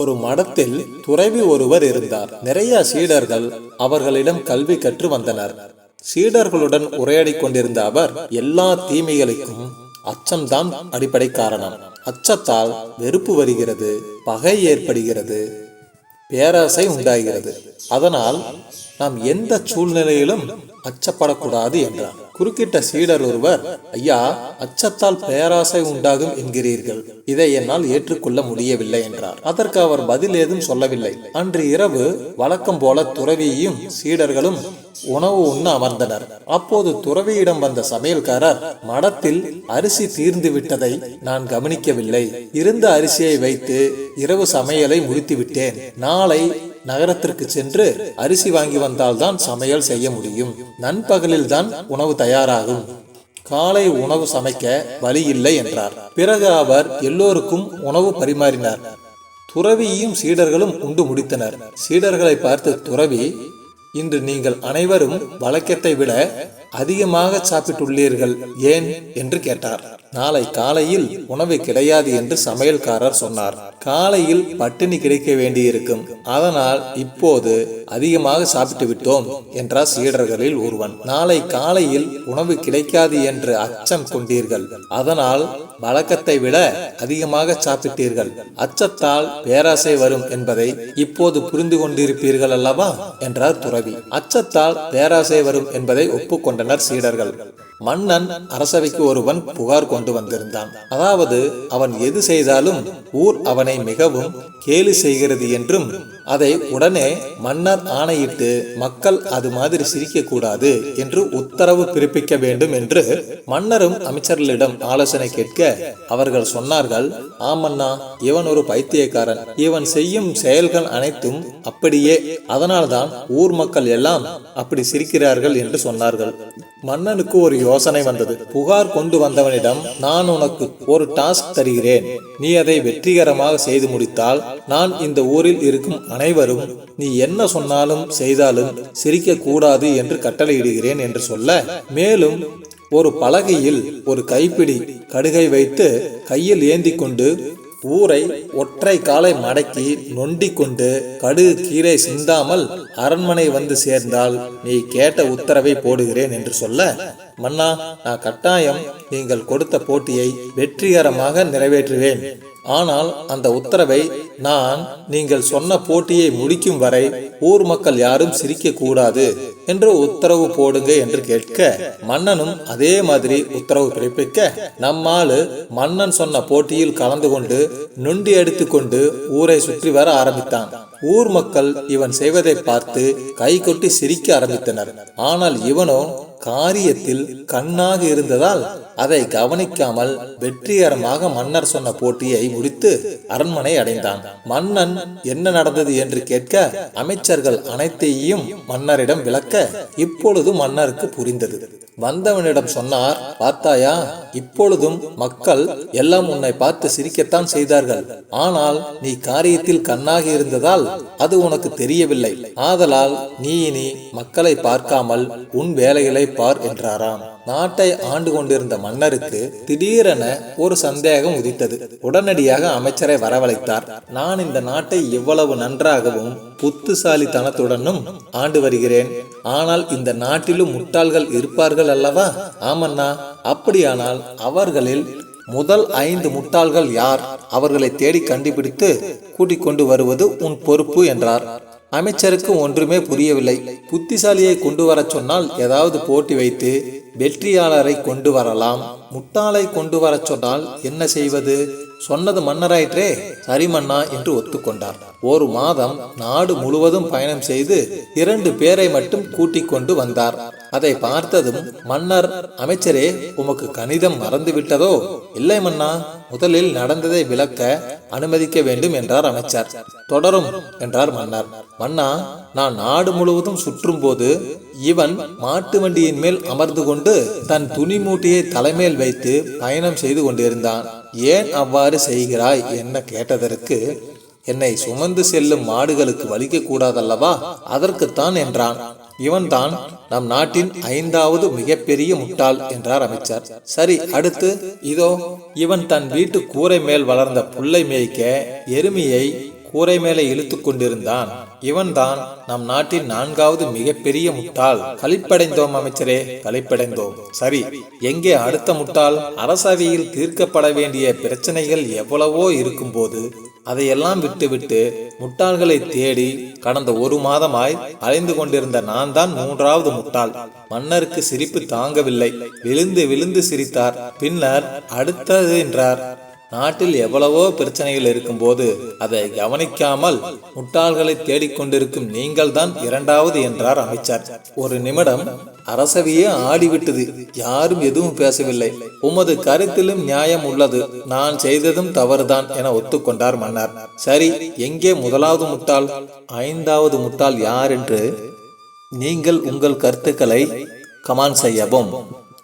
ஒரு மடத்தில் துறவி ஒருவர் இருந்தார். நிறைய சீடர்கள் அவர்களிடம் கல்வி கற்று வந்தனர். சீடர்களுடன் உரையாடி கொண்டிருந்த அவர் எல்லா தீமைகளுக்கும் அச்சம்தான் அடிப்படை காரணம் அச்சத்தால் வெறுப்பு வருகிறது பகை ஏற்படுகிறது பேராசை உண்டாகிறது. அதனால் நாம் எந்த சூழ்நிலையிலும் அச்சப்படக்கூடாது என்றார். குறுக்கிட்ட சீடர் ஒருவர் ஐயா அச்சத்தால் பேராசை உண்டாகும் என்கிறீர்கள். இதை என்னால் ஏற்றுக்கொள்ள முடியவில்லை என்றார். அதற்கு அவர் பதில் ஏதும் சொல்லவில்லை. அன்று இரவு வழக்கம் போல துறவியும் சீடர்களும் உணவு உண்ண அமர்ந்தனர். அப்போது துறவியிடம் வந்த சமையல்காரர் மடத்தில் அரிசி தீர்ந்து விட்டதை நான் கவனிக்கவில்லை. இருந்த அரிசியை வைத்து இரவு சமையலை முடித்து விட்டேன் நாளை நகரத்திற்கு சென்று அரிசி வாங்கி வந்தால்தான் சமையல் செய்ய முடியும். நண்பகலில் தான் உணவு தயாராகும். காலை உணவு சமைக்க வழி இல்லை என்றார். பிறகு அவர் எல்லோருக்கும் உணவு பரிமாறினார். துறவியும் சீடர்களும் உண்டு முடித்தனர். சீடர்களை பார்த்து துறவி இன்று நீங்கள் அனைவரும் வழக்கத்தை விட அதிகமாக சாப்பிட்டுள்ளீர்கள் ஏன்? என்று கேட்டார். நாளை காலையில் உணவு கிடையாது என்று சமையல்காரர் சொன்னார். காலையில் பட்டினி கிடைக்க வேண்டியிருக்கும். அதனால் இப்போது அதிகமாக சாப்பிட்டு விட்டோம் என்றார் சீடர்களில் ஒருவன். நாளை காலையில் உணவு கிடைக்காது என்று அச்சம் கொண்டீர்கள். அதனால் வழக்கத்தை விட அதிகமாக சாப்பிட்டீர்கள். அச்சத்தால் பேராசை வரும் என்பதை இப்போது புரிந்து கொண்டிருப்பீர்கள் அல்லவா? என்றார் துறவி. அச்சத்தால் பேராசை வரும் என்பதை கொண்டனர் சீடர்கள். மன்னன் அரசவைக்கு ஒருவன் புகார் கொண்டு வந்திருந்தான். அதாவது அவன் எது செய்தாலும் ஊர் அவனை மிகவும் கேலி செய்கிறது என்றும் அதை உடனே மன்னர் ஆணையிட்டு மக்கள் அது மாதிரி சிரிக்கக்கூடாது என்று உத்தரவு பிறப்பிக்க வேண்டும் என்று மன்னரும் அமைச்சர்களிடம் ஆலோசனை கேட்க அவர்கள் சொன்னார்கள் ஆமண்ணா இவன் ஒரு பைத்தியக்காரன். இவன் செய்யும் செயல்கள் அனைத்தும் அப்படியே அதனால்தான் ஊர் மக்கள் எல்லாம் அப்படி சிரிக்கிறார்கள் என்று சொன்னார்கள். மன்னனுக்கு ஒரு யோசனை வந்தது. புகார் கொண்டு வந்தவனிடம் நான் உனக்கு ஒரு டாஸ்க் தருகிறேன். நீ அதை வெற்றிகரமாக செய்து முடித்தால் நான் இந்த ஊரில் இருக்கும் அனைவரும் நீ என்ன சொன்னாலும் செய்தாலும் சிரிக்க கூடாது என்று கட்டளையிடுகிறேன் என்று சொல்ல மேலும் ஒரு பலகையில் ஒரு கைப்பிடி கடுகை வைத்து கையில் ஏந்தி கொண்டு ஊரை ஒற்றை காலை மடக்கி நொண்டி கொண்டு கடுகு கீரை சிந்தாமல் அரண்மனை வந்து சேர்ந்தால் நீ கேட்ட உத்தரவை போடுகிறேன் என்று சொல்ல மன்னா நான் கட்டாயம் நீங்கள் கொடுத்த போட்டியை வெற்றிகரமாக நிறைவேற்றுவேன். ஆனால் அந்த உத்தரவை நான் நீங்கள் சொன்ன போட்டியை முடிக்கும் வரை ஊர் மக்கள் யாரும் சிரிக்க கூடாது என்று உத்தரவு போடுங்க என்று கேட்க மன்னனும் அதே மாதிரி உத்தரவு பிறப்பிக்க நம்மாலு மன்னன் சொன்ன போட்டியில் கலந்து கொண்டு நொண்டி கொண்டு ஊரை சுற்றி வர ஆரம்பித்தான். ஊர் மக்கள் இவன் செய்வதை பார்த்து கை கொட்டி சிரிக்க ஆரம்பித்தனர். ஆனால் இவனோ காரியத்தில் கண்ணாக இருந்ததால் அதை கவனிக்காமல் வெற்றிகரமாக மன்னர் சொன்ன போட்டியை முடித்து அரண்மனை அடைந்தான். மன்னன் என்ன நடந்தது என்று கேட்க அமைச்சர்கள் அனைத்தையும் மன்னரிடம் விளக்க இப்பொழுது மன்னருக்கு புரிந்தது. வந்தவனிடம் சொன்னார் பார்த்தாயா இப்பொழுதும் மக்கள் எல்லாம் உன்னை பார்த்து சிரிக்கத்தான் செய்தார்கள். ஆனால் நீ காரியத்தில் கண்ணாக இருந்ததால் அது உனக்கு தெரியவில்லை. ஆதலால் நீ இனி மக்களை பார்க்காமல் உன் வேலைகளை பார் என்றாராம். நாட்டை ஆண்டு கொண்டிருந்த மன்னருக்கு திடீரென ஒரு சந்தேகம் உதித்தது. உடனடியாக அமைச்சரை வரவழைத்தார். நான் இந்த நாட்டை இவ்வளவு நன்றாகவும் புத்துசாலித்தனத்துடனும் ஆண்டு வருகிறேன். ஆனால் இந்த நாட்டிலும் முட்டாள்கள் இருப்பார்கள் அல்லவா? ஆமண்ணா அப்படியானால் அவர்களில் முதல் ஐந்து முட்டாள்கள் யார்? அவர்களை தேடி கண்டுபிடித்து கூட்டிக் கொண்டு வருவது உன் பொறுப்பு என்றார். அமைச்சருக்கு ஒன்றுமே புரியவில்லை. புத்திசாலியை கொண்டு வரச் சொன்னால் ஏதாவது போட்டி வைத்து வெற்றியாளரை கொண்டு வரலாம். முட்டாளை கொண்டு வரச் சொன்னால் என்ன செய்வது? சொன்னது மன்னராயிற்றே. சரி மன்னா என்று ஒத்துக்கொண்டார். ஒரு மாதம் நாடு முழுவதும் பயணம் செய்து இரண்டு பேரை மட்டும் கூட்டிக் கொண்டு வந்தார். அதை பார்த்ததும் மன்னர் அமைச்சரே உமக்கு கணிதம் மறந்து விட்டதோ? இல்லை மன்னா முதலில் நடந்ததை விளக்க அனுமதிக்க வேண்டும் என்றார் அமைச்சர். தொடரும் என்றார் மன்னர். மன்னா நான் நாடு முழுவதும் சுற்றும் போது இவன் மாட்டு வண்டியின் மேல் அமர்ந்து கொண்டு தன் துணி மூட்டையை தலைமேல் வைத்து பயணம் செய்து கொண்டிருந்தான். ஏன் அவ்வாறு செய்கிறாய்? என்ன கேட்டதற்கு என்னை சுமந்து செல்லும் மாடுகளுக்கு வலிக்க கூடாதல்லவா அதற்குத்தான் என்றான். இவன்தான் நம் நாட்டின் ஐந்தாவது மிகப்பெரிய முட்டாள் என்றார் அமைச்சர். சரி அடுத்து? இதோ இவன் தன் வீட்டு கூரை மேல் வளர்ந்த புல்லை மேய்க்க எருமையை கூரை மேலே இழுத்து கொண்டிருந்தான். இவன்தான் நம் நாட்டின் நான்காவது மிகப்பெரிய முட்டாள். கழிப்படைந்தோம் அமைச்சரே கழிப்படைந்தோம். சரி எங்கே அடுத்த முட்டாள்? அரசவையில் தீர்க்கப்பட வேண்டிய பிரச்சனைகள் எவ்வளவோ இருக்கும்போது அதையெல்லாம் விட்டுவிட்டு முட்டாள்களை தேடி கடந்த ஒரு மாதமாய் அலைந்து கொண்டிருந்த நான் தான் மூன்றாவது முட்டாள். மன்னருக்கு சிரிப்பு தாங்கவில்லை. விழுந்து விழுந்து சிரித்தார். பின்னர் அடுத்தது என்றார். நாட்டில் எவ்வளவோ பிரச்சனைகள் இருக்கும்போது அதை கவனிக்காமல் முட்டாள்களை தேடிக்கொண்டிருக்கும் நீங்கள் தான் இரண்டாவது என்றார் அமைச்சர். ஒரு நிமிடம் அரசவையே ஆடிவிட்டது. யாரும் எதுவும் பேசவில்லை. உமது கருத்திலும் நியாயம் உள்ளது. நான் செய்ததும் தவறுதான் என ஒத்துக்கொண்டார் மன்னர். சரி எங்கே முதலாவது முட்டாள்? ஐந்தாவது முட்டாள் யார் என்று நீங்கள் உங்கள் கருத்துக்களை கமான் செய்யவும்.